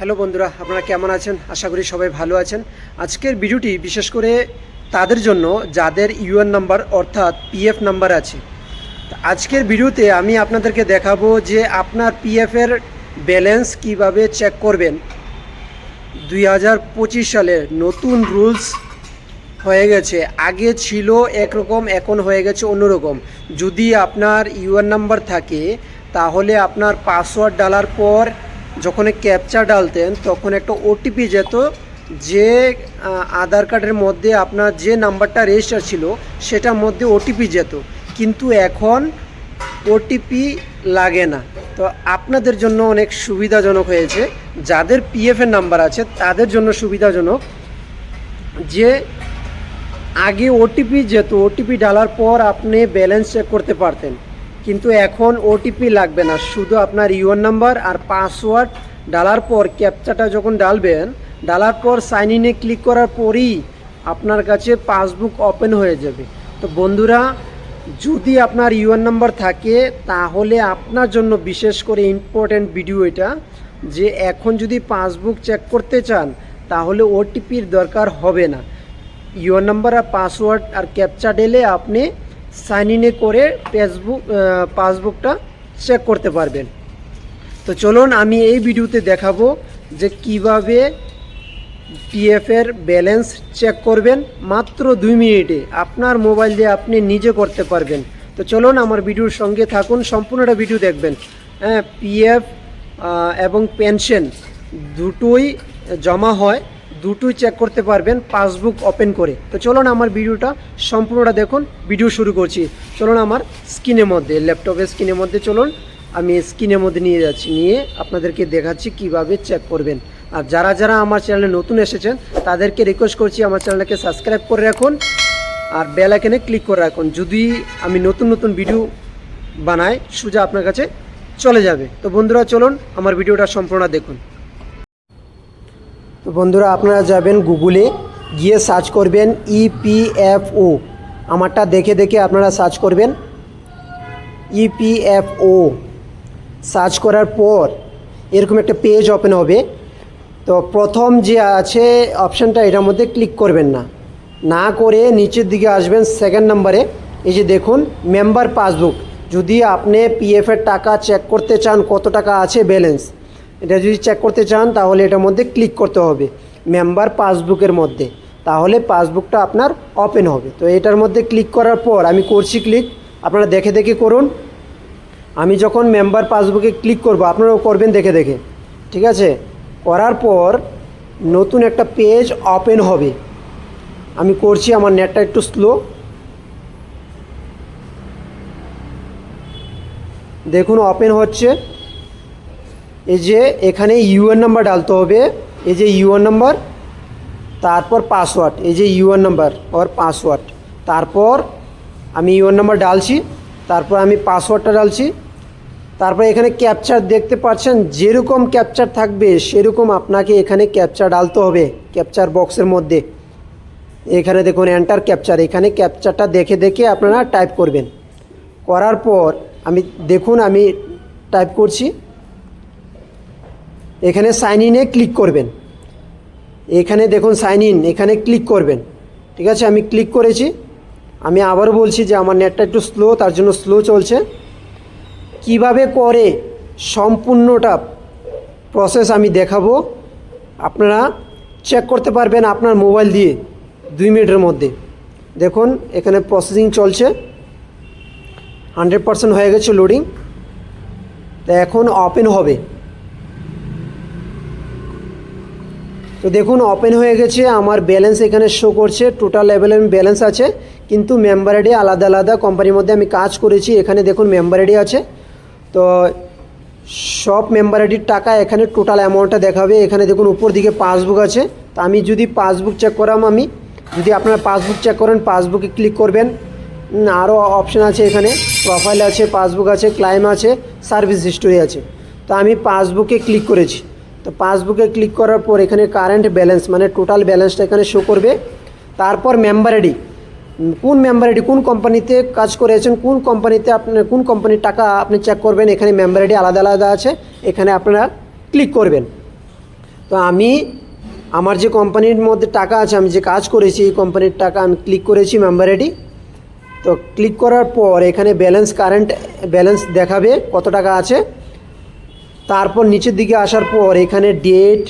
Hello বন্ধুরা, আপনারা কেমন আছেন? আশা করি সবাই ভালো আছেন। আজকের ভিডিওটি বিশেষ করে তাদের জন্য যাদের ইউএন নাম্বার অর্থাৎ পিএফ নাম্বার আছে। আজকের ভিডিওতে আমি আপনাদেরকে দেখাবো যে আপনার পিএফের ব্যালেন্স কীভাবে চেক করবেন। দুই হাজার পঁচিশ সালে নতুন রুলস হয়ে গেছে। আগে ছিল একরকম, এখন হয়ে গেছে অন্যরকম। যদি আপনার ইউএন নাম্বার থাকে, তাহলে আপনার পাসওয়ার্ড ডালার পর যখন ক্যাপচা ডালতেন, তখন একটা ওটিপি যেত যে আধার কার্ডের মধ্যে আপনার যে নাম্বারটা রেজিস্টার ছিল, সেটার মধ্যে ওটিপি যেত। কিন্তু এখন ওটিপি লাগে না। তো আপনাদের জন্য অনেক সুবিধাজনক হয়েছে। যাদের পিএফের নাম্বার আছে, তাদের জন্য সুবিধাজনক যে, আগে ওটিপি যেত ওটিপি ডালার পর আপনি ব্যালেন্স চেক করতে পারতেন। কিন্তু এখন ওটিপি লাগবে না। শুধু আপনার ইউএন নাম্বার আর পাসওয়ার্ড ডালার পর ক্যাপচাটা যখন ডালবেন, ডালার পর সাইন ইনে ক্লিক করার পরই আপনার কাছে পাসবুক ওপেন হয়ে যাবে। তো বন্ধুরা, যদি আপনার ইউএন নাম্বার থাকে, তাহলে আপনার জন্য বিশেষ করে ইম্পর্ট্যান্ট ভিডিও এটা, যে এখন যদি পাসবুক চেক করতে চান, তাহলে ওটিপির দরকার হবে না। ইউএন নাম্বার আর পাসওয়ার্ড আর ক্যাপচা ডেলে আপনি সাইন ইনে করে ফেসবুক পাসবুকটা চেক করতে পারবেন। তো চলুন আমি এই ভিডিওতে দেখাবো যে কীভাবে পিএফের ব্যালেন্স চেক করবেন মাত্র দুই মিনিটে। আপনার মোবাইল দিয়ে আপনি নিজে করতে পারবেন। তো চলুন আমার ভিডিওর সঙ্গে থাকুন, সম্পূর্ণটা ভিডিও দেখবেন। হ্যাঁ পিএফ এবং পেনশন দুটোই জমা হয়। দুটোই চেক করতে পারবেন পাসবুক ওপেন করে। তো চলুন আমার ভিডিওটা সম্পূর্ণটা দেখুন ভিডিও শুরু করছি। চলুন আমার স্ক্রিনের মধ্যে ল্যাপটপের স্ক্রিনের মধ্যে চলুন। আমি স্ক্রিনের মধ্যে নিয়ে যাচ্ছি, নিয়ে আপনাদেরকে দেখাচ্ছি কীভাবে চেক করবেন। আর যারা যারা আমার চ্যানেলে নতুন এসেছেন, তাদেরকে রিকোয়েস্ট করছি আমার চ্যানেলটাকে সাবস্ক্রাইব করে রাখুন আর বেল আইকনে ক্লিক করে রাখুন। যদি আমি নতুন নতুন ভিডিও বানাই, সোজা আপনার কাছে চলে যাবে। তো বন্ধুরা, চলুন আমার ভিডিওটা সম্পূর্ণ দেখুন। তো বন্ধুরা আপনারা যাবেন গুগলে, গিয়ে সার্চ করবেন E ইপিএফও আমারটা দেখে দেখে আপনারা সার্চ করবেন E ইপিএফও সার্চ করার পর এরকম একটা পেজ ওপেন হবে। তো প্রথম যে আছে অপশানটা এটার মধ্যে ক্লিক করবেন না। না করে নিচের দিকে আসবেন সেকেন্ড নাম্বারে এই যে দেখুন মেম্বার পাসবুক যদি আপনি পিএফের টাকা চেক করতে চান, কত টাকা আছে ব্যালেন্স এটা যদি চেক করতে চান, তাহলে এটার মধ্যে ক্লিক করতে হবে। মেম্বার পাসবুকের মধ্যে। তাহলে পাসবুকটা আপনার ওপেন হবে। তো এটার মধ্যে ক্লিক করার পর আমি করছি ক্লিক আপনারা দেখে দেখে করুন। আমি যখন মেম্বার পাসবুকে ক্লিক করব, আপনারাও করবেন দেখে দেখে। ঠিক আছে? করার পর নতুন একটা পেজ ওপেন হবে। আমি করছি, আমার নেটটা একটু স্লো দেখুন ওপেন হচ্ছে। এই যে এখানে ইউএন নাম্বার ডালতে হবে। এই যে ইউএন নাম্বার তারপর পাসওয়ার্ড এই যে ইউএন নাম্বার ওর পাসওয়ার্ড তারপর আমি ইউএন নাম্বার ডালছি, তারপর আমি পাসওয়ার্ডটা ডালছি। তারপর এখানে ক্যাপচার দেখতে পাচ্ছেন, যেরকম ক্যাপচার থাকবে, সেরকম আপনাকে এখানে ক্যাপচার ডালতে হবে ক্যাপচার বক্সের মধ্যে। এখানে দেখুন এন্টার ক্যাপচার এখানে ক্যাপচারটা দেখে দেখে আপনারা টাইপ করবেন। করার পর আমি, দেখুন, আমি টাইপ করছি। এখানে সাইন ইনে ক্লিক করবেন। এখানে দেখুন সাইন ইন এখানে ক্লিক করবেন। ঠিক আছে? আমি ক্লিক করেছি। আমি আবারও বলছি যে আমার নেটটা একটু স্লো তার জন্য স্লো চলছে। কীভাবে করে সম্পূর্ণটা প্রসেস আমি দেখাবো, আপনারা চেক করতে পারবেন আপনার মোবাইল দিয়ে দুই মিনিটের মধ্যে। দেখুন, এখানে প্রসেসিং চলছে। হান্ড্রেড পারসেন্ট হয়ে গেছে লোডিং তা এখন ওপেন হবে। তো দেখুন ওপেন হয়ে গেছে, আমার ব্যালেন্স এখানে শো করছে টোটাল লেভেলের ব্যালেন্স আছে, কিন্তু মেম্বার আইডি আলাদা আলাদা কোম্পানির মধ্যে আমি কাজ করেছি, এখানে দেখুন মেম্বার আইডি আছে। তো সব মেম্বার আইডির টাকা এখানে টোটাল অ্যামাউন্টটা দেখাবে, এখানে দেখুন উপর দিকে পাসবুক আছে। তো আমি যদি পাসবুক চেক করাম আমি, যদি আপনারা পাসবুক চেক করেন পাসবুকে ক্লিক করবেন আরও অপশান আছে এখানে প্রোফাইল আছে পাসবুক আছে ক্লাইম আছে সার্ভিস হিস্টোরি আছে। তো আমি পাসবুকে ক্লিক করেছি। তো পাসবুকে ক্লিক করার পর এখানে কারেন্ট ব্যালেন্স মানে টোটাল ব্যালেন্সটা এখানে শো করবে। তারপর মেম্বার আইডি কোন মেম্বার আইডি কোন কোম্পানিতে কাজ করেছেন কোন কোম্পানিতে আপনি, কোন কোম্পানির টাকা আপনি চেক করবেন, এখানে মেম্বার আইডি আলাদা আলাদা আছে, এখানে আপনারা ক্লিক করবেন। তো আমি আমার যে কোম্পানির মধ্যে টাকা আছে, আমি যে কাজ করেছি, এই কোম্পানির টাকা আমি ক্লিক করেছি মেম্বার আইডি তো ক্লিক করার পর এখানে ব্যালেন্স কারেন্ট ব্যালেন্স দেখাবে কত টাকা আছে। তারপর নিচের দিকে আসার পর এখানে ডেট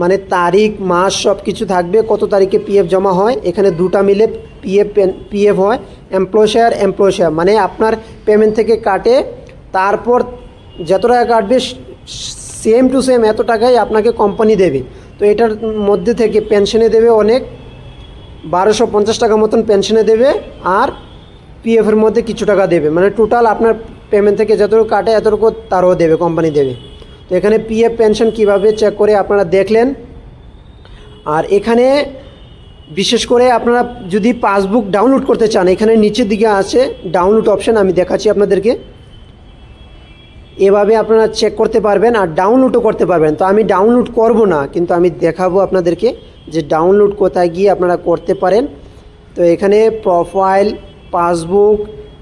মানে তারিখ, মাস সব কিছু থাকবে, কত তারিখে পিএফ জমা হয়, এখানে দুটা মিলে পিএফ পিএফ হয় এমপ্লয় শেয়ার এমপ্লয় শেয়ার মানে আপনার পেমেন্ট থেকে কাটে, তারপর যত টাকা কাটবে সেম টু সেম এত টাকাই আপনাকে কোম্পানি দেবে। তো এটার মধ্যে থেকে পেনশনে দেবে অনেক, বারোশো পঞ্চাশ টাকা মতন পেনশনে দেবে, আর পিএফের মধ্যে কিছু টাকা দেবে। মানে টোটাল আপনার পেমেন্ট থেকে যতটুকু কাটে, এতটুকু তারও দেবে কোম্পানি দেবে। তো এখানে পিএফ পেনশন কীভাবে চেক করে আপনারা দেখলেন। আর এখানে বিশেষ করে আপনারা যদি পাসবুক ডাউনলোড করতে চান, এখানে নিচের দিকে আছে ডাউনলোড অপশান আমি দেখাচ্ছি আপনাদেরকে। এভাবে আপনারা চেক করতে পারবেন আর ডাউনলোডও করতে পারবেন। তো আমি ডাউনলোড করব না, কিন্তু আমি দেখাবো আপনাদেরকে যে ডাউনলোড কোথায় গিয়ে আপনারা করতে পারেন। তো এখানে প্রোফাইল পাসবুক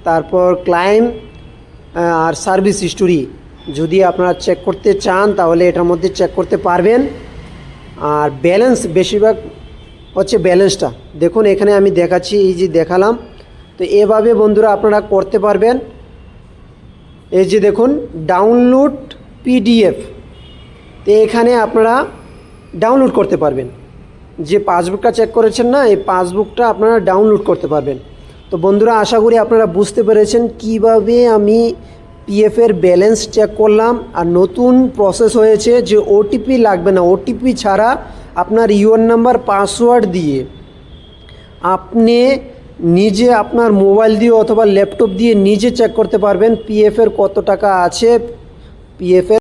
তারপর ক্লাইম আর সার্ভিস হিস্টোরি যদি আপনারা চেক করতে চান, তাহলে এটার মধ্যে চেক করতে পারবেন। আর ব্যালেন্স বেশিরভাগ হচ্ছে ব্যালেন্সটা দেখুন, এখানে আমি দেখাচ্ছি, এই যে দেখালাম। তো এভাবে বন্ধুরা আপনারা করতে পারবেন। এই যে দেখুন ডাউনলোড পিডিএফ তো এখানে আপনারা ডাউনলোড করতে পারবেন। যে পাসবুকটা চেক করেছেন না, এই পাসবুকটা আপনারা ডাউনলোড করতে পারবেন। তো বন্ধুরা, আশা করি আপনারা বুঝতে পেরেছেন কীভাবে আমি পিএফের ব্যালেন্স চেক করলাম আর নতুন প্রসেস হয়েছে যে ওটিপি লাগবে না। ওটিপি ছাড়া আপনার ইউএন নাম্বার পাসওয়ার্ড দিয়ে আপনি নিজে আপনার মোবাইল দিয়ে অথবা ল্যাপটপ দিয়ে নিজে চেক করতে পারবেন পিএফের কত টাকা আছে। পিএফের